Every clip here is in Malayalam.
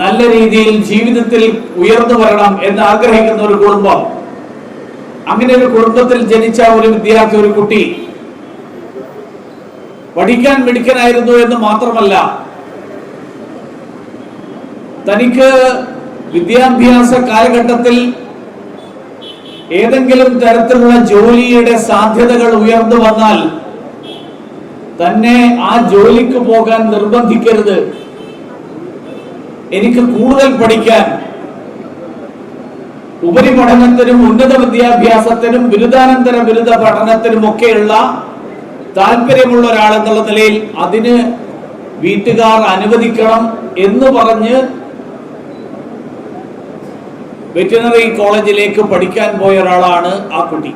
നല്ല രീതിയിൽ ജീവിതത്തിൽ ഉയർന്നു വരണം എന്ന് ആഗ്രഹിക്കുന്ന ഒരു കുടുംബം. അങ്ങനെ ഒരു കുടുംബത്തിൽ ജനിച്ച ഒരു വിദ്യാർത്ഥി ഒരു കുട്ടി പഠിക്കാൻ മിടുക്കനായിരുന്നു എന്ന് മാത്രമല്ല തനിക്ക് വിദ്യാഭ്യാസ കാലഘട്ടത്തിൽ ഏതെങ്കിലും തരത്തിലുള്ള ജോലിയുടെ സാധ്യതകൾ ഉയർന്നു വന്നാൽ തന്നെ ആ ജോലിക്ക് പോകാൻ നിർബന്ധിക്കരുത്. എനിക്ക് കൂടുതൽ പഠിക്കാൻ ഉപരിപഠനത്തിനും ഉന്നത വിദ്യാഭ്യാസത്തിനും ബിരുദാനന്തര ബിരുദ പഠനത്തിനും ഒക്കെയുള്ള താല്പര്യമുള്ള ഒരാളെന്നുള്ള നിലയിൽ അതിന് വീട്ടുകാർ അനുവദിക്കണം എന്ന് പറഞ്ഞ് വെറ്റിനറി കോളേജിലേക്ക് പഠിക്കാൻ പോയ ഒരാളാണ് ആ കുട്ടി.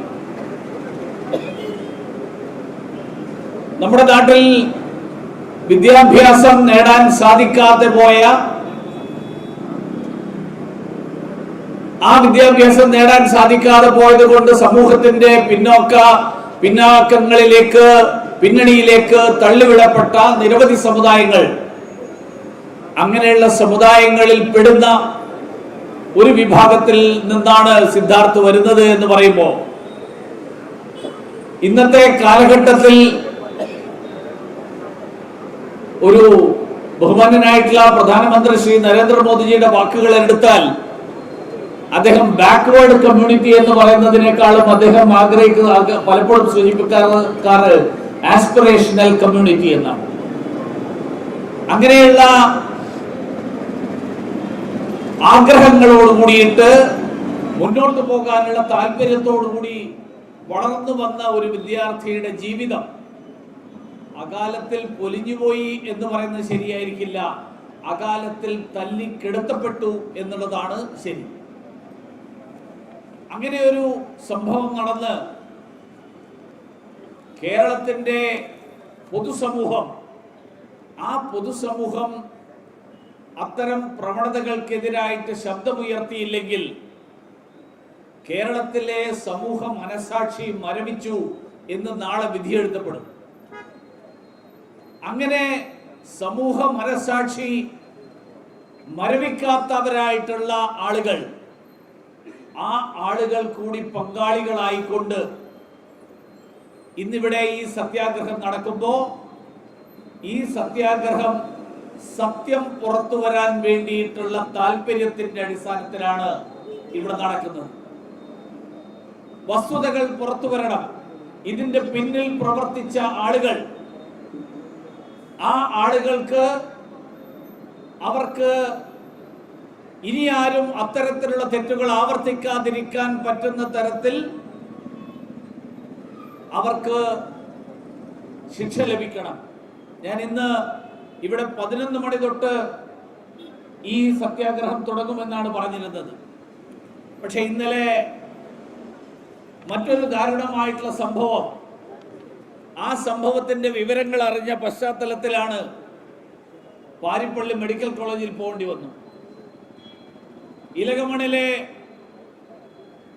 നമ്മുടെ നാട്ടിൽ വിദ്യാഭ്യാസം നേടാൻ സാധിക്കാതെ പോയ ആ വിദ്യാഭ്യാസം നേടാൻ സാധിക്കാതെ പോയത് കൊണ്ട് സമൂഹത്തിന്റെ പിന്നോക്ക പിന്നാക്കങ്ങളിലേക്ക് പിന്നണിയിലേക്ക് തള്ളിവിടപ്പെട്ട നിരവധി സമുദായങ്ങൾ അങ്ങനെയുള്ള സമുദായങ്ങളിൽ പെടുന്ന ഒരു വിഭാഗത്തിൽ നിന്നാണ് സിദ്ധാർത്ഥ് വരുന്നത് എന്ന് പറയുമ്പോൾ ഇന്നത്തെ കാലഘട്ടത്തിൽ ഒരു ബഹുമാനനായിട്ടുള്ള പ്രധാനമന്ത്രി ശ്രീ നരേന്ദ്രമോദിജിയുടെ വാക്കുകൾ എടുത്താൽ അദ്ദേഹം ബാക്ക്വേർഡ് കമ്മ്യൂണിറ്റി എന്ന് പറയുന്നതിനേക്കാളും അദ്ദേഹം ആഗ്രഹിക്കുന്ന ആഗ്ര- പലപ്പോഴും സൂചിപ്പിക്കാറ് ആസ്പിറേഷണൽ കമ്മ്യൂണിറ്റി എന്നാണ്. അങ്ങനെയുള്ള ആഗ്രഹങ്ങളോട് കൂടിയിട്ട് മുന്നോട്ട് പോകാനുള്ള താല്പര്യത്തോടു കൂടി വളർന്നു വന്ന ഒരു വിദ്യാർത്ഥിയുടെ ജീവിതം അകാലത്തിൽ പൊലിഞ്ഞുപോയി എന്ന് പറയുന്നത് ശരിയായിരിക്കില്ല. അകാലത്തിൽ തല്ലിക്കെടുത്തപ്പെട്ടു കിടത്തപ്പെട്ടു എന്നുള്ളതാണ് ശരി. അങ്ങനെ ഒരു സംഭവം നടന്ന് കേരളത്തിന്റെ പൊതുസമൂഹം ആ പൊതുസമൂഹം അത്തരം പ്രവണതകൾക്കെതിരായിട്ട് ശബ്ദമുയർത്തിയില്ലെങ്കിൽ കേരളത്തിലെ സമൂഹ മനസാക്ഷി മരവിച്ചു എന്ന് നാളെ വിധിയെഴുത്തപ്പെടും. അങ്ങനെ സമൂഹ മനസാക്ഷി മരവിക്കാത്തവരായിട്ടുള്ള ആളുകൾ ആ ആളുകൾ കൂടി പങ്കാളികളായിക്കൊണ്ട് ഇന്നിവിടെ ഈ സത്യാഗ്രഹം നടക്കുമ്പോൾ ഈ സത്യാഗ്രഹം സത്യം പുറത്തു വരാൻ വേണ്ടിയിട്ടുള്ള താല്പര്യത്തിന്റെ അടിസ്ഥാനത്തിലാണ് ഇവിടെ നടക്കുന്നത്. വസ്തുതകൾ പുറത്തു വരണം. ഇതിന്റെ പിന്നിൽ പ്രവർത്തിച്ച ആളുകൾ. ആ ആളുകൾക്ക് അവർക്ക് ഇനി ആരും അത്തരത്തിലുള്ള തെറ്റുകൾ ആവർത്തിക്കാതിരിക്കാൻ പറ്റുന്ന തരത്തിൽ അവർക്ക് ശിക്ഷ ലഭിക്കണം. ഞാൻ ഇന്ന് ഇവിടെ പതിനൊന്ന് മണി തൊട്ട് ഈ സത്യാഗ്രഹം തുടങ്ങുമെന്നാണ് പറഞ്ഞിരുന്നത്. പക്ഷെ ഇന്നലെ മറ്റൊരു ദാരുണമായിട്ടുള്ള സംഭവം. ആ സംഭവത്തിന്റെ വിവരങ്ങൾ അറിഞ്ഞ പശ്ചാത്തലത്തിലാണ് പാരിപ്പള്ളി മെഡിക്കൽ കോളേജിൽ പോകേണ്ടി വന്നു. ഇലകമണിലെ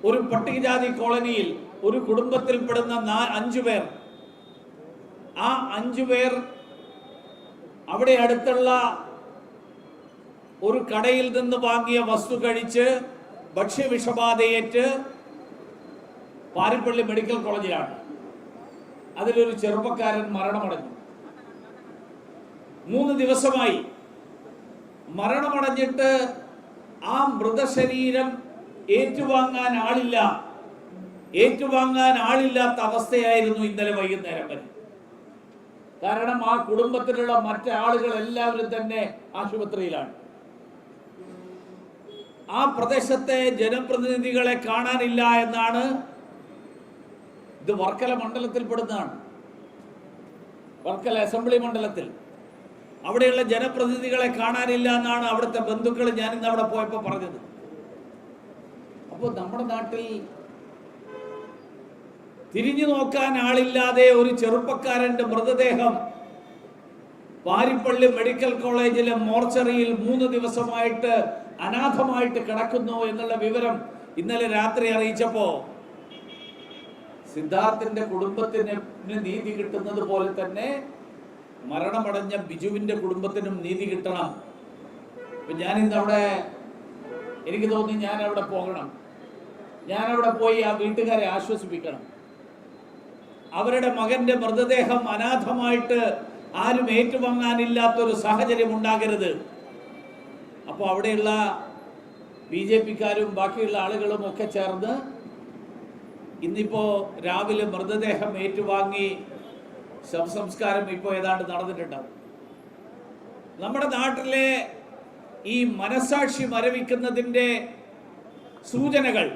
ഒരു പട്ടികജാതി കോളനിയിൽ ഒരു കുടുംബത്തിൽപ്പെടുന്ന നാ- അഞ്ചു പേർ. ആ അഞ്ചു പേർ അവിടെ അടുത്തുള്ള ഒരു കടയിൽ നിന്ന് വാങ്ങിയ വസ്തു കഴിച്ച് ഭക്ഷ്യവിഷബാധയേറ്റ് പാരിപ്പള്ളി മെഡിക്കൽ കോളേജിലാണ്. അതിലൊരു ചെറുപ്പക്കാരൻ മരണമടഞ്ഞു. മൂന്ന് ദിവസമായി മരണമടഞ്ഞിട്ട് ആ മൃതശരീരം ഏറ്റുവാങ്ങാൻ ആളില്ല. ഏറ്റുവാങ്ങാൻ ആളില്ലാത്ത അവസ്ഥയായിരുന്നു ഇന്നലെ വൈകുന്നേരം വരെ കാരണം ആ കുടുംബത്തിലുള്ള മറ്റു ആളുകൾ എല്ലാവരും തന്നെ ആശുപത്രിയിലാണ്. ആ പ്രദേശത്തെ ജനപ്രതിനിധികളെ കാണാനില്ല എന്നാണ് ഇത് വർക്കല മണ്ഡലത്തിൽപ്പെടുന്നതാണ് വർക്കല അസംബ്ലി മണ്ഡലത്തിൽ. അവിടെയുള്ള ജനപ്രതിനിധികളെ കാണാനില്ല എന്നാണ് അവിടുത്തെ ബന്ധുക്കൾ ഞാൻ ഇന്ന് അവിടെ പോയപ്പോൾ പറഞ്ഞത്. അപ്പോൾ നമ്മുടെ നാട്ടിൽ തിരിഞ്ഞു നോക്കാൻ ആളില്ലാതെ ഒരു ചെറുപ്പക്കാരന്റെ മൃതദേഹം വാരിപ്പള്ളി മെഡിക്കൽ കോളേജിലെ മോർച്ചറിയിൽ മൂന്ന് ദിവസമായിട്ട് അനാഥമായിട്ട് കിടക്കുന്നു എന്നുള്ള വിവരം ഇന്നലെ രാത്രി അറിയിച്ചപ്പോ സിദ്ധാർത്ഥിന്റെ കുടുംബത്തിന് നീതി കിട്ടുന്നത് പോലെ തന്നെ മരണമടഞ്ഞ ബിജുവിന്റെ കുടുംബത്തിനും നീതി കിട്ടണം. അപ്പം ഞാനിന്ന് അവിടെ എനിക്ക് തോന്നി ഞാൻ അവിടെ പോകണം. ഞാൻ അവിടെ പോയി ആ വീട്ടുകാരെ ആശ്വസിപ്പിക്കണം. അവരുടെ മകന്റെ മൃതദേഹം അനാഥമായിട്ട് ആരും ഏറ്റുവാങ്ങാനില്ലാത്തൊരു സാഹചര്യം ഉണ്ടാകരുത്. അപ്പോൾ അവിടെയുള്ള ബി ജെ പിക്കാരും ബാക്കിയുള്ള ആളുകളും ഒക്കെ ചേർന്ന് ഇന്നിപ്പോ രാവിലെ മൃതദേഹം ഏറ്റുവാങ്ങി ശവസംസ്കാരം ഇപ്പോൾ ഏതാണ്ട് നടന്നിട്ടുണ്ടാവും. നമ്മുടെ നാട്ടിലെ ഈ മനസാക്ഷി മരവിക്കുന്നതിന്റെ സൂചനകൾ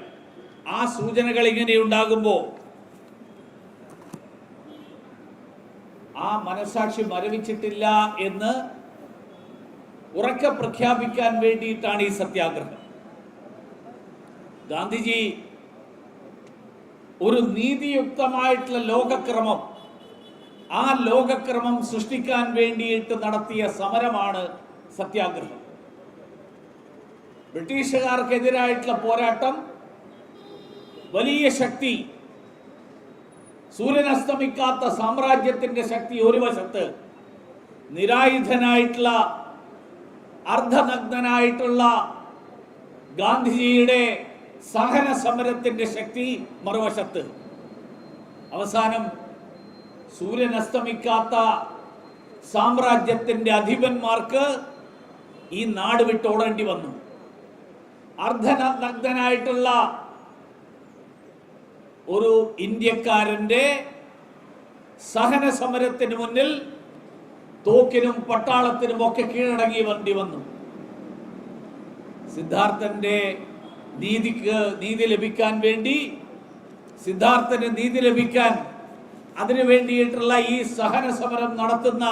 ആ സൂചനകൾ ഇങ്ങനെ ഉണ്ടാകുമ്പോൾ ആ മനസാക്ഷി മരവിച്ചിട്ടില്ല എന്ന് ഉറക്കെ പ്രഖ്യാപിക്കാൻ വേണ്ടിയിട്ടാണ് ഈ സത്യാഗ്രഹം. ഗാന്ധിജി ഒരു നീതിയുക്തമായിട്ടുള്ള ലോകക്രമം ആ ലോകക്രമം സൃഷ്ടിക്കാൻ വേണ്ടിയിട്ട് നടത്തിയ സമരമാണ് സത്യാഗ്രഹം. ബ്രിട്ടീഷുകാർക്കെതിരായിട്ടുള്ള പോരാട്ടം വലിയ ശക്തി സൂര്യൻ അസ്തമിക്കാത്ത സാമ്രാജ്യത്തിന്റെ ശക്തി ഒരു വശത്ത് നിരായുധനായിട്ടുള്ള അർദ്ധനഗ്നനായിട്ടുള്ള ഗാന്ധിജിയുടെ സഹന സമരത്തിന്റെ ശക്തി മറുവശത്ത്. അവസാനം സൂര്യൻ അസ്തമിക്കാത്ത സാമ്രാജ്യത്തിന്റെ അധിപന്മാർക്ക് ഈ നാട് വിട്ടോടേണ്ടി വന്നു. അർദ്ധനഗ്നായിട്ടുള്ള ഒരു ഇന്ത്യക്കാരന്റെ സഹന സമരത്തിന് മുന്നിൽ തോക്കിനും പട്ടാളത്തിനും ഒക്കെ കീഴടങ്ങി വേണ്ടി വന്നു. സിദ്ധാർത്ഥന്റെ നീതിക്ക് നീതി ലഭിക്കാൻ വേണ്ടി സിദ്ധാർത്ഥന് നീതി ലഭിക്കാൻ അതിനു വേണ്ടിയിട്ടുള്ള ഈ സഹന സമരം നടത്തുന്ന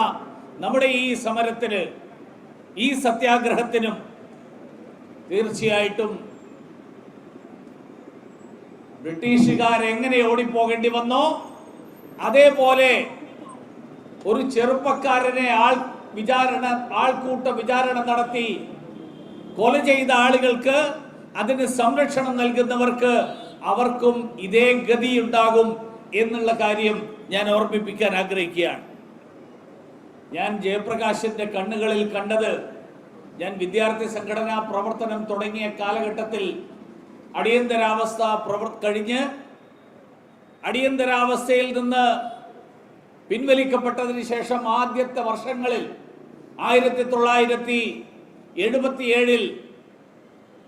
നമ്മുടെ ഈ സമരത്തിന് ഈ സത്യാഗ്രഹത്തിനും തീർച്ചയായിട്ടും ബ്രിട്ടീഷുകാർ എങ്ങനെ ഓടിപ്പോകേണ്ടി വന്നോ അതേപോലെ ഒരു ചെറുപ്പക്കാരനെ ആൾ വിചാരണ ആൾക്കൂട്ട വിചാരണ നടത്തി കൊല ചെയ്ത ആളുകൾക്ക് അതിന് സംരക്ഷണം നൽകുന്നവർക്ക് അവർക്കും ഇതേ ഗതി ഉണ്ടാകും എന്നുള്ള കാര്യം ഞാൻ ഓർമ്മിപ്പിക്കാൻ ആഗ്രഹിക്കുകയാണ്. ഞാൻ ജയപ്രകാശിന്റെ കണ്ണുകളിൽ കണ്ടത് ഞാൻ വിദ്യാർത്ഥി സംഘടനാ പ്രവർത്തനം തുടങ്ങിയ കാലഘട്ടത്തിൽ അടിയന്തരാവസ്ഥ പ്രവർ കഴിഞ്ഞ് അടിയന്തരാവസ്ഥയിൽ നിന്ന് പിൻവലിക്കപ്പെട്ടതിന് ശേഷം ആദ്യത്തെ വർഷങ്ങളിൽ ആയിരത്തി തൊള്ളായിരത്തി എഴുപത്തിയേഴിൽ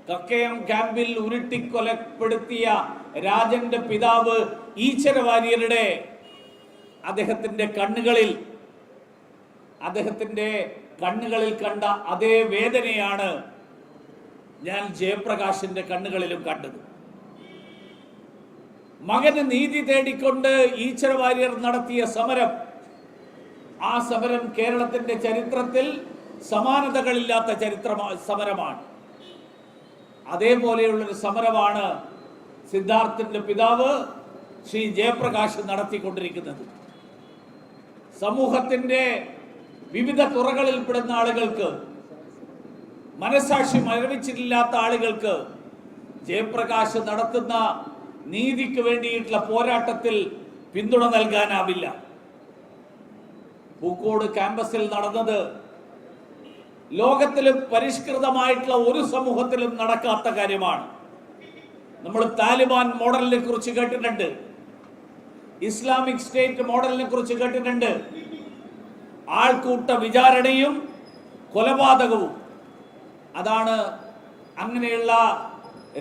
കക്കയം ക്യാമ്പിൽ ഉരുട്ടിക്കൊലപ്പെടുത്തിയ രാജന്റെ പിതാവ് ഈശ്വര വാര്യരുടെ അദ്ദേഹത്തിന്റെ കണ്ണുകളിൽ അദ്ദേഹത്തിന്റെ കണ്ണുകളിൽ കണ്ട അതേ വേദനയാണ് ഞാൻ ജയപ്രകാശിന്റെ കണ്ണുകളിലും കണ്ടത്. മകന് നീതി തേടിക്കൊണ്ട് ഈശ്വര വാര്യർ നടത്തിയ സമരം ആ സമരം കേരളത്തിന്റെ ചരിത്രത്തിൽ സമാനതകളില്ലാത്ത ചരിത്ര സമരമാണ്. അതേപോലെയുള്ളൊരു സമരമാണ് സിദ്ധാർത്ഥന്റെ പിതാവ് ശ്രീ ജയപ്രകാശ് നടത്തിക്കൊണ്ടിരിക്കുന്നത്. സമൂഹത്തിന്റെ വിവിധ തുറകളിൽ പെടുന്ന ആളുകൾക്ക് മനസാക്ഷി മരവിച്ചിട്ടില്ലാത്ത ആളുകൾക്ക് ജയപ്രകാശ് നടത്തുന്ന നീതിക്ക് വേണ്ടിയിട്ടുള്ള പോരാട്ടത്തിൽ പിന്തുണ നൽകാനാവില്ല. പൂക്കോട് ക്യാമ്പസിൽ നടന്നത് ലോകത്തിലും പരിഷ്കൃതമായിട്ടുള്ള ഒരു സമൂഹത്തിലും നടക്കാത്ത കാര്യമാണ്. നമ്മൾ താലിബാൻ മോഡലിനെ കുറിച്ച് കേട്ടിട്ടുണ്ട്. ഇസ്ലാമിക് സ്റ്റേറ്റ് മോഡലിനെ കുറിച്ച് കേട്ടിട്ടുണ്ട്. ആൾക്കൂട്ട വിചാരണയും കൊലപാതകവും. അതാണ് അങ്ങനെയുള്ള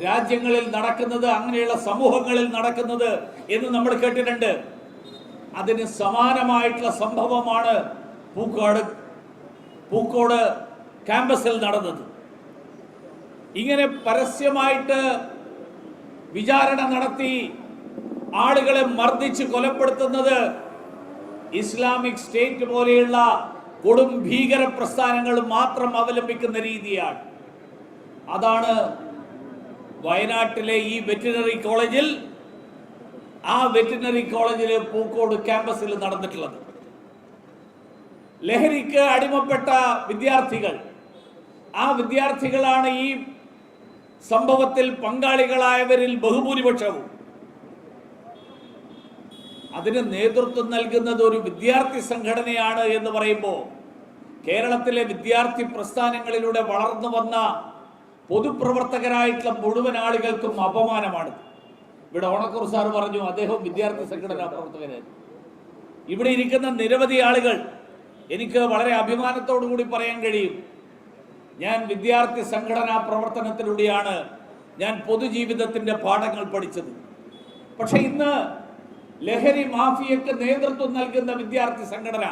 രാജ്യങ്ങളിൽ നടക്കുന്നത് അങ്ങനെയുള്ള സമൂഹങ്ങളിൽ നടക്കുന്നത് എന്ന് നമ്മൾ കേട്ടിട്ടുണ്ട്. അതിന് സമാനമായിട്ടുള്ള സംഭവമാണ് പൂക്കോട് പൂക്കോട് ക്യാമ്പസിൽ നടന്നത്. ഇങ്ങനെ പരസ്യമായിട്ട് വിചാരണ നടത്തി ആളുകളെ മർദ്ദിച്ച് കൊലപ്പെടുത്തുന്നത് ഇസ്ലാമിക് സ്റ്റേറ്റ് പോലെയുള്ള കൊടും ഭീകര പ്രസ്ഥാനങ്ങൾ മാത്രം അവലംബിക്കുന്ന രീതിയാണ്. അതാണ് വയനാട്ടിലെ ഈ വെറ്റിനറി കോളേജിൽ ആ വെറ്റിനറി കോളേജിലെ പൂക്കോട് ക്യാമ്പസിൽ നടന്നിട്ടുള്ളത്. ലഹരിക്ക് അടിമപ്പെട്ട വിദ്യാർത്ഥികൾ ആ വിദ്യാർത്ഥികളാണ് ഈ സംഭവത്തിൽ പങ്കാളികളായവരിൽ ബഹുഭൂരിപക്ഷവും. അതിന് നേതൃത്വം നൽകുന്നത് ഒരു വിദ്യാർത്ഥി സംഘടനയാണ് എന്ന് പറയുമ്പോൾ കേരളത്തിലെ വിദ്യാർത്ഥി പ്രസ്ഥാനങ്ങളിലൂടെ വളർന്നു വന്ന പൊതുപ്രവർത്തകരായിട്ടുള്ള മുഴുവൻ ആളുകൾക്കും അപമാനമാണ്. ഇവിടെ ഓണക്കൂർ സാർ പറഞ്ഞു അദ്ദേഹം വിദ്യാർത്ഥി സംഘടനാ പ്രവർത്തകരായിരുന്നു ഇവിടെ ഇരിക്കുന്ന നിരവധി ആളുകൾ എനിക്ക് വളരെ അഭിമാനത്തോടു കൂടി പറയാൻ കഴിയും. ഞാൻ വിദ്യാർത്ഥി സംഘടനാ പ്രവർത്തനത്തിലൂടെയാണ് ഞാൻ പൊതുജീവിതത്തിന്റെ പാഠങ്ങൾ പഠിച്ചത്. പക്ഷെ ഇന്ന് ലഹരി മാഫിയക്ക് നേതൃത്വം നൽകുന്ന വിദ്യാർത്ഥി സംഘടന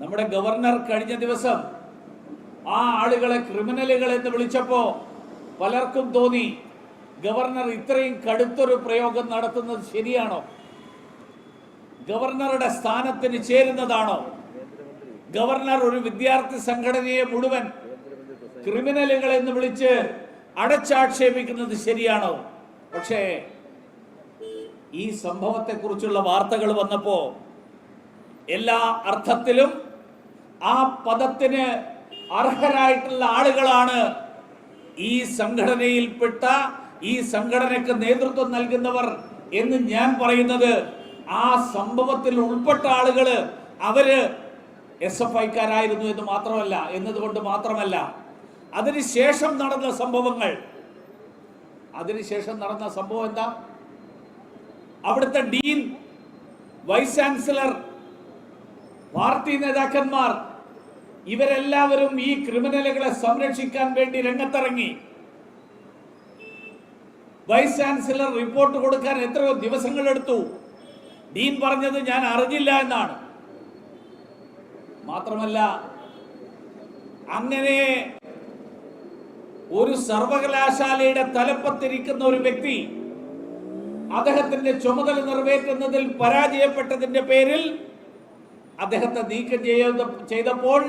നമ്മുടെ ഗവർണർ കഴിഞ്ഞ ദിവസം ആ ആളുകളെ ക്രിമിനലുകൾ എന്ന് വിളിച്ചപ്പോ പലർക്കും തോന്നി ഗവർണർ ഇത്രയും കടുത്തൊരു പ്രയോഗം നടത്തുന്നത് ശരിയാണോ? ഗവർണറുടെ സ്ഥാനത്തിന് ചേരുന്നതാണോ? ഗവർണർ ഒരു വിദ്യാർത്ഥി സംഘടനയെ മുഴുവൻ ക്രിമിനലുകൾ എന്ന് വിളിച്ച് അടച്ചാക്ഷേപിക്കുന്നത് ശരിയാണോ? പക്ഷേ ഈ സംഭവത്തെക്കുറിച്ചുള്ള വാർത്തകൾ വന്നപ്പോ എല്ലാ അർത്ഥത്തിലും ആ പദത്തിന് അർഹരായിട്ടുള്ള ആളുകളാണ് ഈ സംഘടനയിൽപ്പെട്ട ഈ സംഘടനയ്ക്ക് നേതൃത്വം നൽകുന്നവർ എന്ന് ഞാൻ പറയുന്നത്. ആ സംഭവത്തിൽ ഉൾപ്പെട്ട ആളുകൾ അവർ എസ് എഫ് ഐക്കാരായിരുന്നു എന്ന് മാത്രമല്ല എന്നതുകൊണ്ട് മാത്രമല്ല അതിനുശേഷം നടന്ന സംഭവങ്ങൾ. അതിനുശേഷം നടന്ന സംഭവം എന്താ? അവിടുത്തെ ഡീൻ വൈസ് ചാൻസലർ പാർട്ടി നേതാക്കന്മാർ ഇവരെല്ലാവരും ഈ ക്രിമിനലുകളെ സംരക്ഷിക്കാൻ വേണ്ടി രംഗത്തിറങ്ങി. വൈസ് ചാൻസലർ റിപ്പോർട്ട് കൊടുക്കാൻ എത്രയോ ദിവസങ്ങൾ എടുത്തു ഡീൻ പറഞ്ഞത് ഞാൻ അറിഞ്ഞില്ല എന്നാണ്. മാത്രമല്ല അങ്ങനെ ഒരു സർവകലാശാലയുടെ തലപ്പത്തിരിക്കുന്ന ഒരു വ്യക്തി അദ്ദേഹത്തിന്റെ ചുമതല നിറവേറ്റുന്നതിൽ പരാജയപ്പെട്ടതിന്റെ പേരിൽ അദ്ദേഹത്തെ നീക്കം ചെയ്ത ചെയ്തപ്പോൾ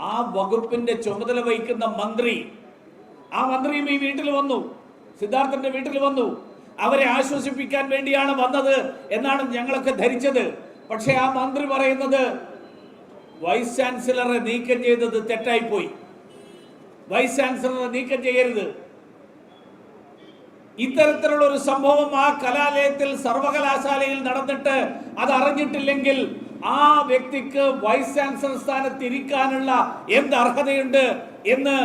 ആ വകുപ്പിന്റെ ചുമതല വഹിക്കുന്ന മന്ത്രി ആ മന്ത്രിയും ഈ വീട്ടിൽ വന്നു സിദ്ധാർത്ഥന്റെ വീട്ടിൽ വന്നു. അവരെ ആശ്വസിപ്പിക്കാൻ വേണ്ടിയാണ് വന്നത് എന്നാണ് ഞങ്ങളൊക്കെ ധരിച്ചത്. പക്ഷെ ആ മന്ത്രി പറയുന്നത് വൈസ് ചാൻസലറെ നീക്കം ചെയ്തത് തെറ്റായിപ്പോയി. വൈസ് ചാൻസലറെ നീക്കം ചെയ്യരുത്. ഇത്തരത്തിലുള്ള ഒരു സംഭവം ആ കലാലയത്തിൽ സർവകലാശാലയിൽ നടന്നിട്ട് അത് അറിഞ്ഞിട്ടില്ലെങ്കിൽ ആ വ്യക്തിക്ക് വൈസ് ചാൻസലർ സ്ഥാനത്ത് ഇരിക്കാനുള്ള എന്ത് അർഹതയുണ്ട് എന്ന്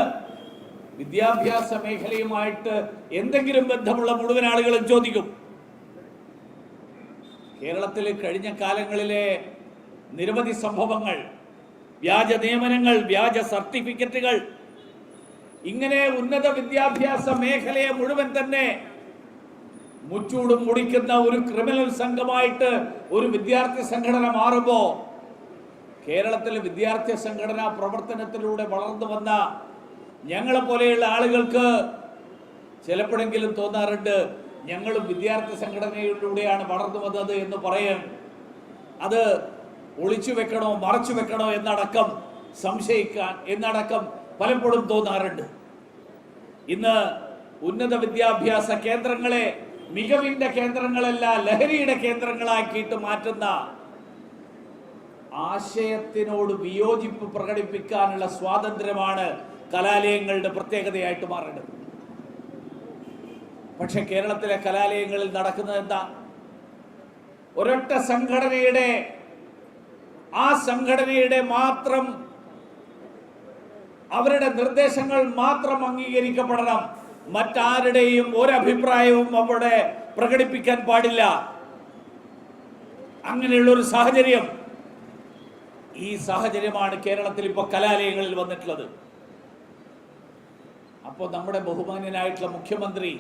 വിദ്യാഭ്യാസ മേഖലയുമായിട്ട് എന്തെങ്കിലും ബന്ധമുള്ള മുഴുവൻ ആളുകളും ചോദിക്കും. കേരളത്തിൽ കഴിഞ്ഞ കാലങ്ങളിലെ നിരവധി സംഭവങ്ങൾ വ്യാജ നിയമനങ്ങൾ വ്യാജ സർട്ടിഫിക്കറ്റുകൾ ഇങ്ങനെ ഉന്നത വിദ്യാഭ്യാസ മേഖലയെ മുഴുവൻ തന്നെ മുച്ചൂടും മുടിക്കുന്ന ഒരു ക്രിമിനൽ സംഘമായിട്ട് ഒരു വിദ്യാർത്ഥി സംഘടന മാറുമ്പോൾ കേരളത്തിലെ വിദ്യാർത്ഥി സംഘടനാ പ്രവർത്തനത്തിലൂടെ വളർന്നു വന്ന ഞങ്ങളെ പോലെയുള്ള ആളുകൾക്ക് ചിലപ്പോഴെങ്കിലും തോന്നാറുണ്ട് ഞങ്ങളും വിദ്യാർത്ഥി സംഘടനയിലൂടെയാണ് വളർന്നു വന്നത് എന്ന് പറയാൻ അത് ഒളിച്ചു വെക്കണോ മറച്ചു വെക്കണോ എന്നടക്കം സംശയിക്കാൻ എന്നടക്കം പലപ്പോഴും തോന്നാറുണ്ട്. ഇന്ന് ഉന്നത വിദ്യാഭ്യാസ കേന്ദ്രങ്ങളെ മികവിന്റെ കേന്ദ്രങ്ങളല്ല ലഹരിയുടെ കേന്ദ്രങ്ങളാക്കിയിട്ട് മാറ്റുന്ന ആശയത്തിനോട് വിയോജിപ്പ് പ്രകടിപ്പിക്കാനുള്ള സ്വാതന്ത്ര്യമാണ് കലാലയങ്ങളുടെ പ്രത്യേകതയായിട്ട് മാറേണ്ടത്. പക്ഷെ കേരളത്തിലെ കലാലയങ്ങളിൽ നടക്കുന്നത് എന്താ? ഒരൊറ്റ സംഘടനയുടെ ആ സംഘടനയുടെ മാത്രം അവരുടെ നിർദ്ദേശങ്ങൾ മാത്രം അംഗീകരിക്കപ്പെടണം. മറ്റാരുടെയും ഒരഭിപ്രായവും അവിടെ പ്രകടിപ്പിക്കാൻ പാടില്ല. അങ്ങനെയുള്ള ഒരു സാഹചര്യം. ഈ സാഹചര്യമാണ് കേരളത്തിൽ ഇപ്പോൾ കലാലയങ്ങളിൽ വന്നിട്ടുള്ളത്. അപ്പോൾ നമ്മുടെ ബഹുമാന്യനായിട്ടുള്ള മുഖ്യമന്ത്രി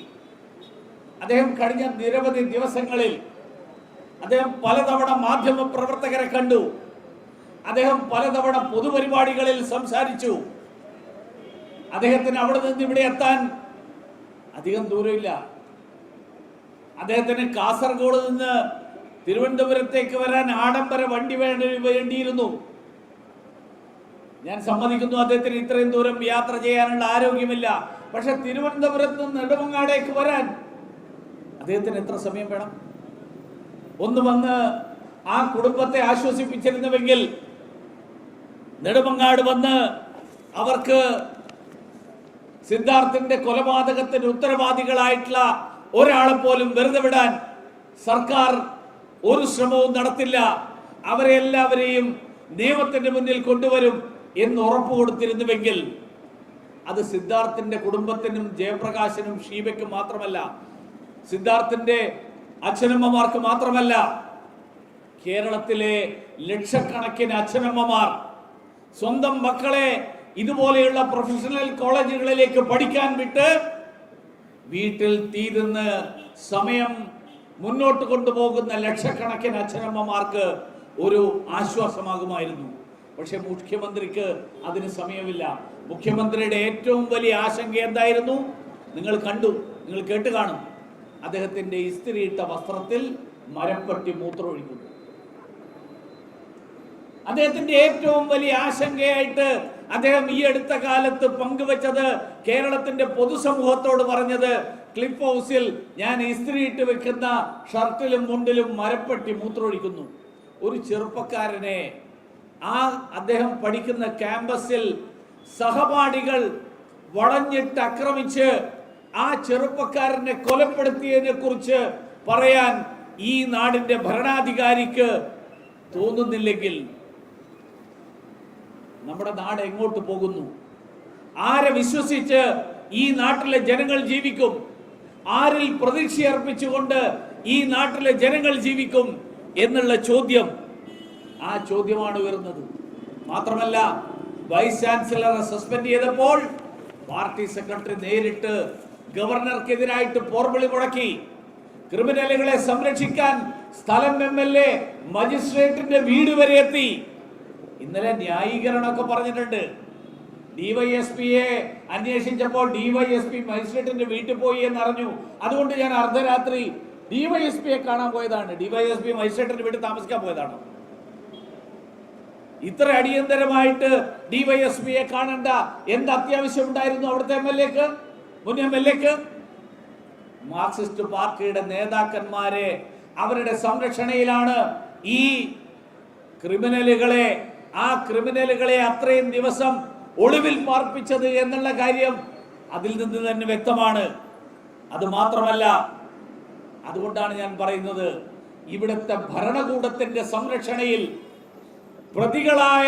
അദ്ദേഹം കഴിഞ്ഞ നിരവധി ദിവസങ്ങളിൽ അദ്ദേഹം പലതവണ മാധ്യമ പ്രവർത്തകരെ കണ്ടു. അദ്ദേഹം പലതവണ പൊതുപരിപാടികളിൽ സംസാരിച്ചു. അദ്ദേഹത്തിന് അവിടെ നിന്ന് ഇവിടെ എത്താൻ അധികം ദൂരമില്ല. അദ്ദേഹത്തിന് കാസർഗോഡ് നിന്ന് തിരുവനന്തപുരത്തേക്ക് വരാൻ ആഡംബര വണ്ടി വേണ്ടി വേണ്ടിയിരുന്നു. ഞാൻ സമ്മതിക്കുന്നു അദ്ദേഹത്തിന് ഇത്രയും ദൂരം യാത്ര ചെയ്യാനുള്ള ആരോഗ്യമില്ല. പക്ഷെ തിരുവനന്തപുരത്ത് നിന്ന് നെടുമങ്ങാടേക്ക് വരാൻ അദ്ദേഹത്തിന് എത്ര സമയം വേണം? ഒന്ന് വന്ന് ആ കുടുംബത്തെ ആശ്വസിപ്പിച്ചിരുന്നുവെങ്കിൽ നെടുമങ്ങാട് വന്ന് അവർക്ക് സിദ്ധാർത്ഥിന്റെ കൊലപാതകത്തിന് ഉത്തരവാദികളായിട്ടുള്ള ഒരാളെ പോലും വെറുതെ വിടാൻ സർക്കാർ ഒരു ശ്രമവും നടത്തില്ല. അവരെ എല്ലാവരെയും നിയമത്തിന്റെ മുന്നിൽ കൊണ്ടുവരും എന്ന് ഉറപ്പ് കൊടുത്തിരുന്നുവെങ്കിൽ അത് സിദ്ധാർത്ഥിന്റെ കുടുംബത്തിനും ജയപ്രകാശിനും ഷീബയ്ക്കും മാത്രമല്ല സിദ്ധാർത്ഥിന്റെ അച്ഛനമ്മമാർക്ക് മാത്രമല്ല കേരളത്തിലെ ലക്ഷക്കണക്കിന് അച്ഛനമ്മമാർ സ്വന്തം മക്കളെ ഇതുപോലെയുള്ള പ്രൊഫഷണൽ കോളേജുകളിലേക്ക് പഠിക്കാൻ വിട്ട് വീട്ടിൽ തീരുന്ന് സമയം മുന്നോട്ട് കൊണ്ടുപോകുന്ന ലക്ഷക്കണക്കിന് അച്ഛനമ്മമാർക്ക് ഒരു ആശ്വാസമാകുമായിരുന്നു. പക്ഷെ മുഖ്യമന്ത്രിക്ക് അതിന് സമയമില്ല. മുഖ്യമന്ത്രിയുടെ ഏറ്റവും വലിയ ആശങ്ക എന്തായിരുന്നു? നിങ്ങൾ കണ്ടു നിങ്ങൾ കേട്ട് കാണും. അദ്ദേഹത്തിന്റെ ഇസ്തിരിയിട്ട വസ്ത്രത്തിൽ മരപ്പട്ടി മൂത്രമൊഴിക്കുന്നു. അദ്ദേഹത്തിന്റെ ഏറ്റവും വലിയ ആശങ്കയായിട്ട് അദ്ദേഹം ഈ അടുത്ത കാലത്ത് പങ്കുവച്ചത് കേരളത്തിന്റെ പൊതുസമൂഹത്തോട് പറഞ്ഞത് ക്ലിഫ് ഹൗസിൽ ഞാൻ ഇസ്ത്രീയിട്ട് വെക്കുന്ന ഷർട്ടിലും മുണ്ടിലും മരപ്പെട്ടി മൂത്രമൊഴിക്കുന്നു. ഒരു ചെറുപ്പക്കാരനെ ആ അദ്ദേഹം പഠിക്കുന്ന ക്യാമ്പസിൽ സഹപാഠികൾ വളഞ്ഞിട്ട് ആക്രമിച്ച് ആ ചെറുപ്പക്കാരനെ കൊലപ്പെടുത്തിയതിനെ കുറിച്ച് പറയാൻ ഈ നാടിന്റെ ഭരണാധികാരിക്ക് തോന്നുന്നില്ലെങ്കിൽ നമ്മുടെ നാട് എങ്ങോട്ട് പോകുന്നു? ആരെ വിശ്വസിച്ച് ഈ നാട്ടിലെ ജനങ്ങൾ ജീവിക്കും? ആരിൽ പ്രതീക്ഷ അർപ്പിച്ചുകൊണ്ട് ഈ നാട്ടിലെ ജനങ്ങൾ ജീവിക്കും എന്നുള്ള ചോദ്യം ആ ചോദ്യമാണ് ഉയർന്നത്. മാത്രമല്ല വൈസ് ചാൻസലറെ സസ്പെൻഡ് ചെയ്തപ്പോൾ പാർട്ടി സെക്രട്ടറി നേരിട്ട് ഗവർണർക്കെതിരായിട്ട് പോർവിളി മുടക്കി. ക്രിമിനലുകളെ സംരക്ഷിക്കാൻ സ്ഥലം എം എൽ എ മജിസ്ട്രേറ്റിന്റെ വീട് വരെ എത്തി. ഇന്നലെ ന്യായീകരണമൊക്കെ പറഞ്ഞിട്ടുണ്ട്. ഡിവൈഎസ്പിയെ അന്വേഷിച്ചപ്പോൾ ഡിവൈഎസ്പി മജിസ്ട്രേറ്റിന്റെ വീട്ടിൽ പോയി എന്ന് അറിഞ്ഞു അതുകൊണ്ട് ഞാൻ അർദ്ധരാത്രി ഡിവൈഎസ്പിയെ കാണാൻ പോയതാണ്. ഡിവൈഎസ്പി മജിസ്ട്രേറ്റിന്റെ വീട്ടിൽ താമസിക്കാൻ പോയതാണ്. ഇത്ര അടിയന്തരമായിട്ട് ഡിവൈഎസ്പിയെ കാണണ്ട. എന്ത് അത്യാവശ്യം ഉണ്ടായിരുന്നു അവിടുത്തെ എം എൽ എക്ക്? മുൻ എം എൽ എക്ക് മാർക്സിസ്റ്റ് പാർട്ടിയുടെ നേതാക്കന്മാരെ അവരുടെ സംരക്ഷണയിലാണ് ഈ ക്രിമിനലുകളെ ആ ക്രിമിനലുകളെ അത്രയും ദിവസം ഒളിവിൽ പാർപ്പിച്ചത് എന്നുള്ള കാര്യം അതിൽ നിന്ന് തന്നെ വ്യക്തമാണ്. അത് മാത്രമല്ല അതുകൊണ്ടാണ് ഞാൻ പറയുന്നത് ഇവിടുത്തെ ഭരണകൂടത്തിന്റെ സംരക്ഷണയിൽ പ്രതികളായ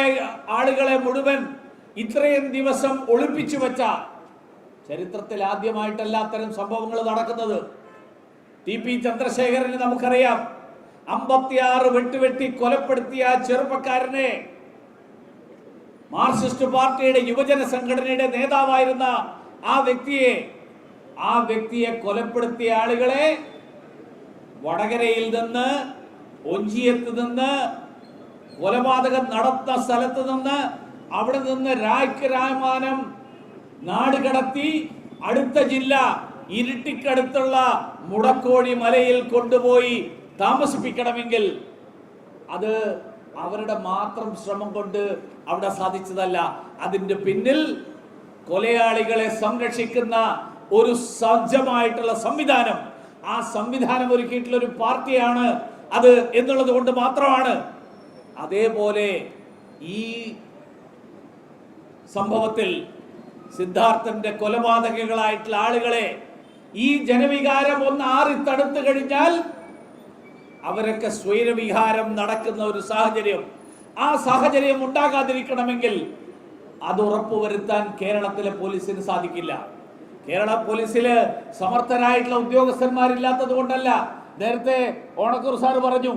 ആളുകളെ മുഴുവൻ ഇത്രയും ദിവസം ഒളിപ്പിച്ചു വെച്ച ചരിത്രത്തിൽ ആദ്യമായിട്ടല്ല അത്തരം സംഭവങ്ങൾ നടക്കുന്നത്. ടി പി ചന്ദ്രശേഖരന് നമുക്കറിയാം. അമ്പത്തിയാറ് വെട്ടുവെട്ടി കൊലപ്പെടുത്തിയ ചെറുപ്പക്കാരനെ മാർക്സിസ്റ്റ് പാർട്ടിയുടെ യുവജന സംഘടനയുടെ നേതാവായിരുന്ന ആ വ്യക്തിയെ ആ വ്യക്തിയെ കൊലപ്പെടുത്തിയ ആളുകളെ വടകരയിൽ നിന്ന് ഒഞ്ചിയത്ത് നിന്ന് കൊലപാതകം നടന്ന സ്ഥലത്ത് നിന്ന് അവിടെ നിന്ന് രായ്ക്ക് നാട് കടത്തി അടുത്ത ജില്ല ഇരുട്ടിക്കടുത്തുള്ള മുടക്കോഴി മലയിൽ കൊണ്ടുപോയി താമസിപ്പിക്കണമെങ്കിൽ അത് അവരുടെ മാത്രം ശ്രമം കൊണ്ട് അവിടെ സാധിച്ചതല്ല. അതിന്റെ പിന്നിൽ കൊലയാളികളെ സംരക്ഷിക്കുന്ന ഒരു സജ്ജമായിട്ടുള്ള സംവിധാനം. ആ സംവിധാനം ഒരുക്കിയിട്ടുള്ള ഒരു പാർട്ടിയാണ് അത് എന്നുള്ളത് കൊണ്ട് മാത്രമാണ് അതേപോലെ ഈ സംഭവത്തിൽ സിദ്ധാർത്ഥന്റെ കൊലപാതകങ്ങളായിട്ടുള്ള ആളുകളെ ഈ ജനവികാരം ഒന്ന് ആറി തടുത്തു കഴിഞ്ഞാൽ അവരൊക്കെ സ്വൈരവിഹാരം നടക്കുന്ന ഒരു സാഹചര്യം. ആ സാഹചര്യം ഉണ്ടാകാതിരിക്കണമെങ്കിൽ അത് ഉറപ്പുവരുത്താൻ കേരളത്തിലെ പോലീസിന് സാധിക്കില്ല. കേരള പോലീസിൽ സമർത്ഥരായിട്ടുള്ള ഉദ്യോഗസ്ഥന്മാരില്ലാത്തത് കൊണ്ടല്ല. നേരത്തെ ഓണക്കൂർ സാർ പറഞ്ഞു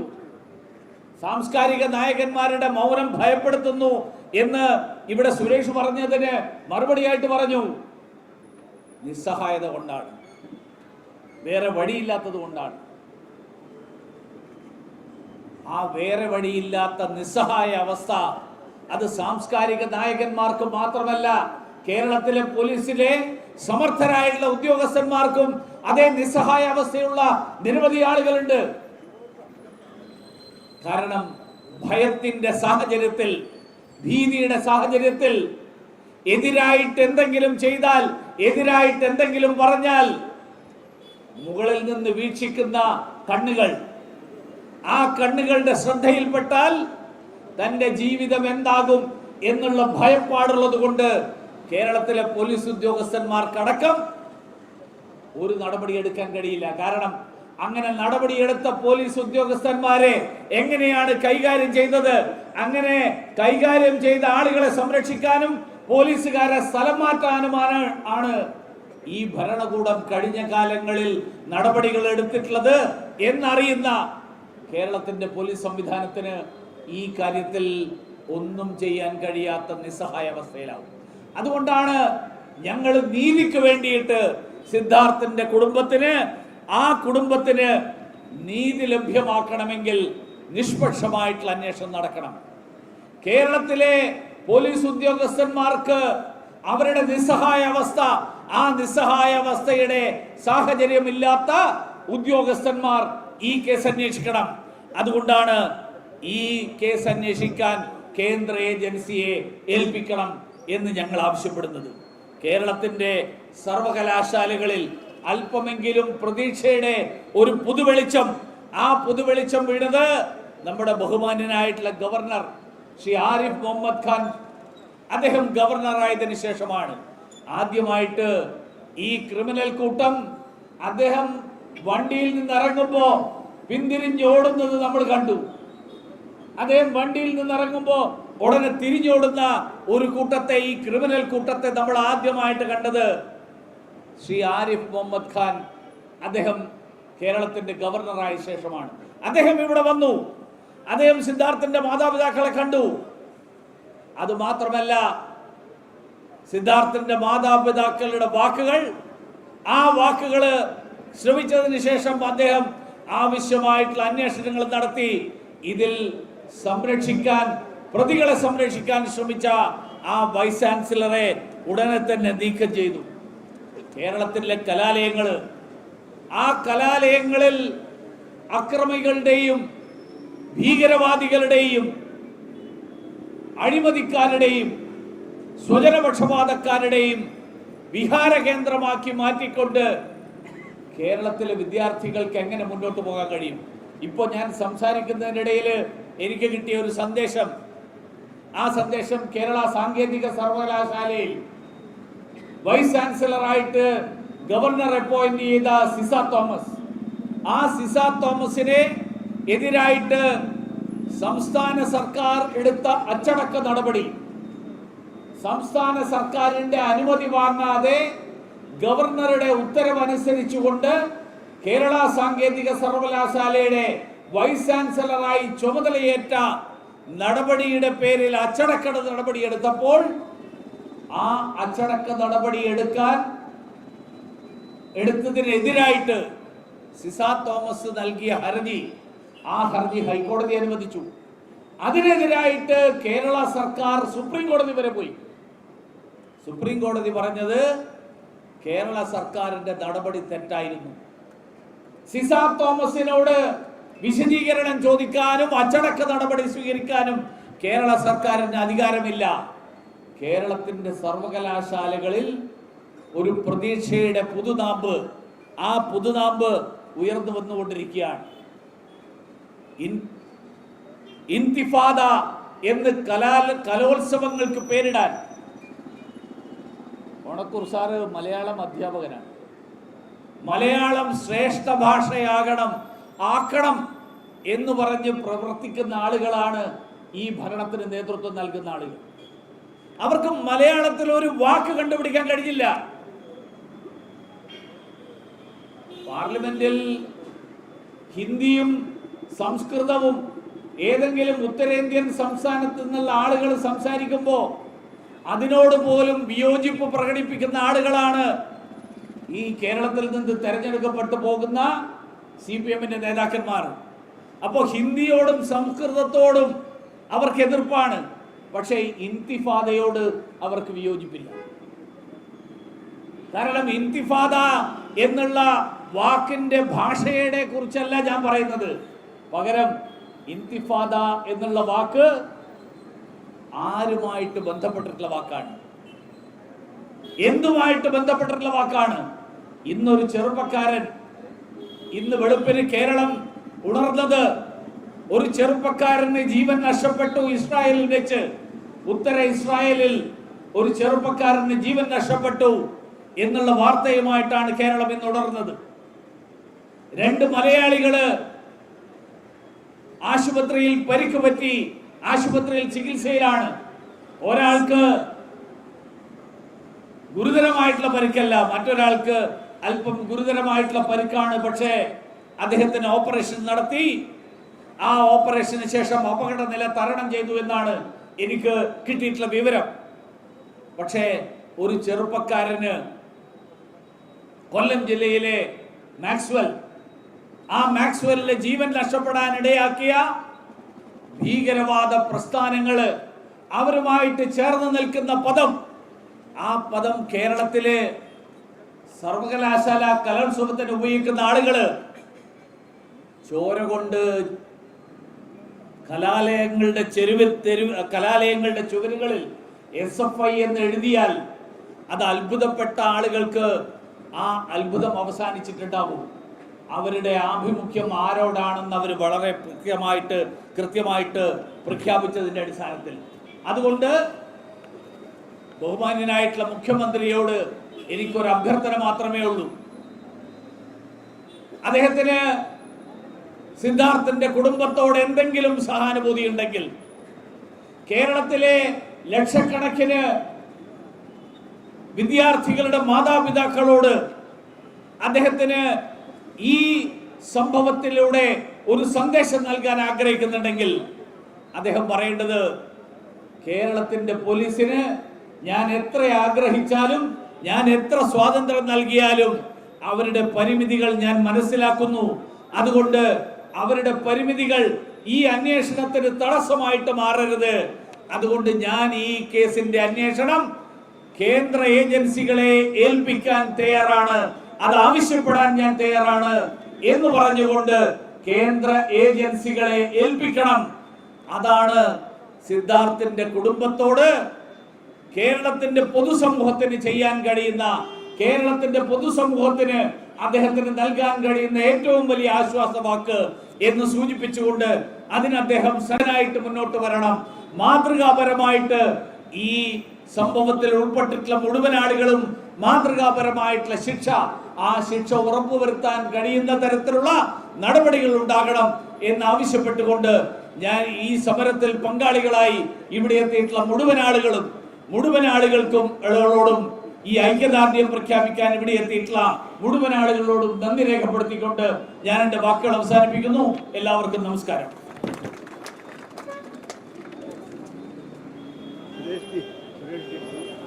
സാംസ്കാരിക നായകന്മാരുടെ മൗനം ഭയപ്പെടുത്തുന്നു എന്ന് ഇവിടെ സുരേഷ് പറഞ്ഞതിന് മറുപടിയായിട്ട് പറഞ്ഞു നിസ്സഹായത കൊണ്ടാണ്. വേറെ വഴിയില്ലാത്തത് കൊണ്ടാണ്. ആ വേറെ വഴിയില്ലാത്ത നിസ്സഹായ അവസ്ഥ അത് സാംസ്കാരിക നായകന്മാർക്ക് മാത്രമല്ല കേരളത്തിലെ പോലീസിലെ സമർത്ഥരായിട്ടുള്ള ഉദ്യോഗസ്ഥന്മാർക്കും അതേ നിസ്സഹായ അവസ്ഥയുള്ള നിരവധി ആളുകളുണ്ട്. കാരണം ഭയത്തിന്റെ സാഹചര്യത്തിൽ ഭീതിയുടെ സാഹചര്യത്തിൽ എതിരായിട്ട് എന്തെങ്കിലും ചെയ്താൽ എതിരായിട്ട് എന്തെങ്കിലും പറഞ്ഞാൽ മുകളിൽ നിന്ന് വീക്ഷിക്കുന്ന കണ്ണുകൾ ആ കണ്ണുകളുടെ ശ്രദ്ധയിൽപ്പെട്ടാൽ തന്റെ ജീവിതം എന്താകും എന്നുള്ള ഭയപ്പാടുള്ളത് കൊണ്ട് കേരളത്തിലെ പോലീസ് ഉദ്യോഗസ്ഥന്മാർക്കടക്കം ഒരു നടപടി എടുക്കാൻ കഴിയില്ല. കാരണം അങ്ങനെ നടപടിയെടുത്ത പോലീസ് ഉദ്യോഗസ്ഥന്മാരെ എങ്ങനെയാണ് കൈകാര്യം ചെയ്തത്? അങ്ങനെ കൈകാര്യം ചെയ്ത ആളുകളെ സംരക്ഷിക്കാനും പോലീസുകാരെ സ്ഥലം മാറ്റാനുമാണ് ആണ് ഈ ഭരണകൂടം കഴിഞ്ഞ കാലങ്ങളിൽ നടപടികൾ എടുത്തിട്ടുള്ളത് എന്നറിയുന്ന കേരളത്തിന്റെ പോലീസ് സംവിധാനത്തിന് ഈ കാര്യത്തിൽ ഒന്നും ചെയ്യാൻ കഴിയാത്ത നിസ്സഹായ അവസ്ഥയിലാവും. അതുകൊണ്ടാണ് ഞങ്ങൾ നീതിക്ക് വേണ്ടിയിട്ട് സിദ്ധാർത്ഥന്റെ കുടുംബത്തിന് ആ കുടുംബത്തിന് നീതി ലഭ്യമാക്കണമെങ്കിൽ നിഷ്പക്ഷമായിട്ടുള്ള അന്വേഷണം നടക്കണം. കേരളത്തിലെ പോലീസ് ഉദ്യോഗസ്ഥന്മാർക്ക് അവരുടെ നിസ്സഹായ അവസ്ഥ ആ നിസ്സഹായ അവസ്ഥയുടെ സാഹചര്യമില്ലാത്ത ഉദ്യോഗസ്ഥന്മാർ ഈ കേസ് അന്വേഷിക്കണം. അതുകൊണ്ടാണ് ഈ കേസ് അന്വേഷിക്കാൻ കേന്ദ്ര ഏജൻസിയെ ഏൽപ്പിക്കണം എന്ന് ഞങ്ങൾ ആവശ്യപ്പെടുന്നത്. കേരളത്തിന്റെ സർവകലാശാലകളിൽ അല്പമെങ്കിലും പ്രതീക്ഷയുടെ ഒരു പുതുവെളിച്ചം. ആ പുതുവെളിച്ചം വീണത് നമ്മുടെ ബഹുമാന്യനായിട്ടുള്ള ഗവർണർ ശ്രീ ആരിഫ് മുഹമ്മദ് ഖാൻ. അദ്ദേഹം ഗവർണറായതിനു ശേഷമാണ്. ആദ്യമായിട്ട് ഈ ക്രിമിനൽ കൂട്ടം അദ്ദേഹം വണ്ടിയിൽ നിന്ന് ഇറങ്ങുമ്പോ പിന്തിരിഞ്ഞോടുന്നത് നമ്മൾ കണ്ടു. അദ്ദേഹം വണ്ടിയിൽ നിന്ന് ഇറങ്ങുമ്പോൾ ഉടനെ തിരിഞ്ഞോടുന്ന ഒരു കൂട്ടത്തെ ഈ ക്രിമിനൽ കൂട്ടത്തെ നമ്മൾ ആദ്യമായിട്ട് കണ്ടത് ശ്രീ ആരിഫ് മുഹമ്മദ് ഖാൻ അദ്ദേഹം കേരളത്തിന്റെ ഗവർണറായ ശേഷമാണ്. അദ്ദേഹം ഇവിടെ വന്നു. അദ്ദേഹം സിദ്ധാർത്ഥന്റെ മാതാപിതാക്കളെ കണ്ടു. അത് മാത്രമല്ല സിദ്ധാർത്ഥന്റെ മാതാപിതാക്കളുടെ വാക്കുകൾ ആ വാക്കുകൾ ശ്രമിച്ചതിന് ശേഷം അദ്ദേഹം ആവശ്യമായിട്ടുള്ള അന്വേഷണങ്ങൾ നടത്തി. ഇതിൽ സംരക്ഷിക്കാൻ പ്രതികളെ സംരക്ഷിക്കാൻ ശ്രമിച്ച ആ വൈസ് ചാൻസലറെ ഉടനെ തന്നെ നീക്കം ചെയ്തു. കേരളത്തിലെ കലാലയങ്ങൾ ആ കലാലയങ്ങളിൽ അക്രമികളുടെയും ഭീകരവാദികളുടെയും അഴിമതിക്കാരുടെയും സ്വജനപക്ഷപാതക്കാരുടെയും വിഹാര കേന്ദ്രമാക്കി മാറ്റിക്കൊണ്ട് കേരളത്തിലെ വിദ്യാർത്ഥികൾക്ക് എങ്ങനെ മുന്നോട്ട് പോകാൻ കഴിയും? ഇപ്പോൾ ഞാൻ സംസാരിക്കുന്നതിനിടയിൽ എനിക്ക് കിട്ടിയ ഒരു സന്ദേശം. ആ സന്ദേശം കേരള സാങ്കേതിക സർവകലാശാലയിൽ വൈസ് ചാൻസലറായിട്ട് ഗവർണർ അപ്പോയിന്റ് ചെയ്ത സിസ തോമസ്. ആ സിസ തോമസിനെ എതിരായിട്ട് സംസ്ഥാന സർക്കാർ എടുത്ത അച്ചടക്ക നടപടി. സംസ്ഥാന സർക്കാരിന്റെ അനുമതി വാങ്ങാതെ ഗവർണറുടെ ഉത്തരവനുസരിച്ചുകൊണ്ട് കേരള സാങ്കേതിക സർവകലാശാലയുടെ വൈസ് ചാൻസലറായി ചുമതലയേറ്റ നടപടിയുടെ പേരിൽ അച്ചടക്കട നടപടി എടുത്തപ്പോൾ ആ അച്ചടക്ക നടപടി എടുക്കാൻ എടുത്തതിനെതിരായിട്ട് സിസ തോമസ് നൽകിയ ഹർജി. ആ ഹർജി ഹൈക്കോടതി അനുവദിച്ചു. അതിനെതിരായിട്ട് കേരള സർക്കാർ സുപ്രീം കോടതി വരെ പോയി. സുപ്രീം കോടതി പറഞ്ഞത് കേരള സർക്കാരിന്റെ നടപടി തെറ്റായിരുന്നു. സിസ തോമസിനോട് വിശദീകരണം ചോദിക്കാനും അച്ചടക്ക നടപടി സ്വീകരിക്കാനും കേരള സർക്കാരിന് അധികാരമില്ല. കേരളത്തിന്റെ സർവകലാശാലകളിൽ ഒരു പ്രതീക്ഷയുടെ പുതുനാമ്പ് ആ പുതുനാമ്പ് ഉയർന്നു വന്നുകൊണ്ടിരിക്കുകയാണ്. ഇന്തിഫാദ ഇൻതിഫാദ എന്ന് കലാ കലോത്സവങ്ങൾക്ക് പേരിടാൻ. ഓണക്കൂർ സാറ് മലയാളം അധ്യാപകനാണ്. മലയാളം ശ്രേഷ്ഠ ഭാഷയാകണം ആക്കണം എന്ന് പറഞ്ഞ് പ്രവർത്തിക്കുന്ന ആളുകളാണ് ഈ ഭരണത്തിന് നേതൃത്വം നൽകുന്ന ആളുകൾ. അവർക്ക് മലയാളത്തിൽ ഒരു വാക്ക് കണ്ടുപിടിക്കാൻ കഴിഞ്ഞില്ല. പാർലമെന്റിൽ ഹിന്ദിയും സംസ്കൃതവും ഏതെങ്കിലും ഉത്തരേന്ത്യൻ സംസ്ഥാനത്ത് നിന്നുള്ള ആളുകൾ സംസാരിക്കുമ്പോൾ അതിനോട് പോലും വിയോജിപ്പ് പ്രകടിപ്പിക്കുന്ന ആളുകളാണ് ഈ കേരളത്തിൽ നിന്ന് തെരഞ്ഞെടുക്കപ്പെട്ടു പോകുന്ന സി പി എമ്മിന്റെ നേതാക്കന്മാർ. അപ്പോൾ ഹിന്ദിയോടും സംസ്കൃതത്തോടും അവർക്ക് എതിർപ്പാണ് പക്ഷേ ഇന്തിഫാദയോട് അവർക്ക് വിയോജിപ്പില്ല. കാരണം ഇന്തിഫാദ എന്നുള്ള വാക്കിന്റെ ഭാഷയുടെ കുറിച്ചല്ല ഞാൻ പറയുന്നത്. പകരം ഇന്തിഫാദ എന്നുള്ള വാക്ക് ആരുമായിട്ട് ബന്ധപ്പെട്ടിട്ടുള്ള വാക്കാണ്. എന്തുമായിട്ട് ബന്ധപ്പെട്ടിട്ടുള്ള വാക്കാണ്? ഇന്നൊരു ചെറുപ്പക്കാരൻ ഇന്ന് വെളുപ്പിന് കേരളം ഉണർന്നത് ഒരു ചെറുപ്പക്കാരന് ജീവൻ നഷ്ടപ്പെട്ടു ഇസ്രായേലിൽ വെച്ച്. ഉത്തര ഇസ്രായേലിൽ ഒരു ചെറുപ്പക്കാരന് ജീവൻ നഷ്ടപ്പെട്ടു എന്നുള്ള വാർത്തയുമായിട്ടാണ് കേരളം ഇന്ന് രണ്ട് മലയാളികൾ ആശുപത്രിയിൽ പരിക്ക് പറ്റി ആശുപത്രിയിൽ ചികിത്സയിലാണ്. ഒരാൾക്ക് ഗുരുതരമായിട്ടുള്ള പരിക്കല്ല മറ്റൊരാൾക്ക് അല്പം ഗുരുതരമായിട്ടുള്ള പരിക്കാണ്. പക്ഷേ അദ്ദേഹത്തിന് ഓപ്പറേഷൻ നടത്തി. ആ ഓപ്പറേഷന് ശേഷം അപകട നില തരണം ചെയ്തു എന്നാണ് എനിക്ക് കിട്ടിയിട്ടുള്ള വിവരം. പക്ഷേ ഒരു ചെറുപ്പക്കാരന് കൊല്ലം ജില്ലയിലെ മാക്സ്വൽ ആ മാക്സ്വലിലെ ജീവൻ നഷ്ടപ്പെടാൻ ഇടയാക്കിയ ഭീകരവാദ പ്രസ്ഥാനങ്ങൾ അവരുമായിട്ട് ചേർന്ന് നിൽക്കുന്ന പദം ആ പദം കേരളത്തിലെ സർവകലാശാല കലോത്സവത്തിന് ഉപയോഗിക്കുന്ന ആളുകൾ ചോര കൊണ്ട് കലാലയങ്ങളുടെ ചെരുവിൽ തെരുവ് കലാലയങ്ങളുടെ ചുവരുകളിൽ എസ് എഫ് ഐ എന്ന് എഴുതിയാൽ അത് അത്ഭുതപ്പെട്ട ആളുകൾക്ക് ആ അത്ഭുതം അവസാനിച്ചിട്ടുണ്ടാവും. അവരുടെ ആഭിമുഖ്യം ആരോടാണെന്ന് അവർ വളരെ കൃത്യമായിട്ട് കൃത്യമായിട്ട് പ്രഖ്യാപിച്ചതിന്റെ അടിസ്ഥാനത്തിൽ. അതുകൊണ്ട് ബഹുമാന്യനായിട്ടുള്ള മുഖ്യമന്ത്രിയോട് എനിക്കൊരു അഭ്യർത്ഥന മാത്രമേ ഉള്ളൂ. അദ്ദേഹത്തിന് സിദ്ധാർത്ഥന്റെ കുടുംബത്തോട് എന്തെങ്കിലും സഹാനുഭൂതി ഉണ്ടെങ്കിൽ കേരളത്തിലെ ലക്ഷക്കണക്കിന് വിദ്യാർത്ഥികളുടെ മാതാപിതാക്കളോട് അദ്ദേഹത്തിന് ഈ സംഭവത്തിലൂടെ ഒരു സന്ദേശം നൽകാൻ ആഗ്രഹിക്കുന്നുണ്ടെങ്കിൽ അദ്ദേഹം പറയേണ്ടത് കേരളത്തിന്റെ പോലീസിന് ഞാൻ എത്ര ആഗ്രഹിച്ചാലും ഞാൻ എത്ര സ്വാതന്ത്ര്യം നൽകിയാലും അവരുടെ പരിമിതികൾ ഞാൻ മനസ്സിലാക്കുന്നു. അതുകൊണ്ട് അവരുടെ പരിമിതികൾ ഈ അന്വേഷണത്തിന് തടസ്സമായിട്ട് മാറരുത്. അതുകൊണ്ട് ഞാൻ ഈ കേസിന്റെ അന്വേഷണം കേന്ദ്ര ഏജൻസികളെ ഏൽപ്പിക്കാൻ തയ്യാറാണ്. അത് ആവശ്യപ്പെടാൻ ഞാൻ തയ്യാറാണ് എന്ന് പറഞ്ഞുകൊണ്ട് കേന്ദ്ര ഏജൻസികളെ ഏൽപ്പിക്കണം. അതാണ് സിദ്ധാർത്ഥിന്റെ കുടുംബത്തോട് കേരളത്തിന്റെ പൊതുസമൂഹത്തിന് ചെയ്യാൻ കഴിയുന്ന കേരളത്തിന്റെ പൊതുസമൂഹത്തിന് അദ്ദേഹത്തിന് നൽകാൻ കഴിയുന്ന ഏറ്റവും വലിയ ആശ്വാസ വാക്ക് എന്ന് സൂചിപ്പിച്ചുകൊണ്ട് അതിന് അദ്ദേഹം സനായിട്ട് മുന്നോട്ട് വരണം. മാതൃകാപരമായിട്ട് ഈ സംഭവത്തിൽ ഉൾപ്പെട്ടിട്ടുള്ള മുഴുവൻ ആളുകളും മാതൃകാപരമായിട്ടുള്ള ശിക്ഷ ആ ശിക്ഷ ഉറപ്പുവരുത്താൻ കഴിയുന്ന തരത്തിലുള്ള നടപടികൾ ഉണ്ടാകണം എന്ന് ആവശ്യപ്പെട്ടുകൊണ്ട് ഞാൻ ഈ സമരത്തിൽ പങ്കാളികളായി ഇവിടെ എത്തിയിട്ടുള്ള മുഴുവൻ ആളുകളും മുഴുവൻ ആളുകൾക്കും ആളുകളോടും ഈ ഐക്യദാർഢ്യം പ്രഖ്യാപിക്കാൻ ഇവിടെ എത്തിയിട്ടുള്ള മുഴുവൻ ആളുകളോടും നന്ദി രേഖപ്പെടുത്തിക്കൊണ്ട് ഞാൻ എന്റെ വാക്കുകൾ അവസാനിപ്പിക്കുന്നു. എല്ലാവർക്കും നമസ്കാരം.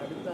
അടുത്ത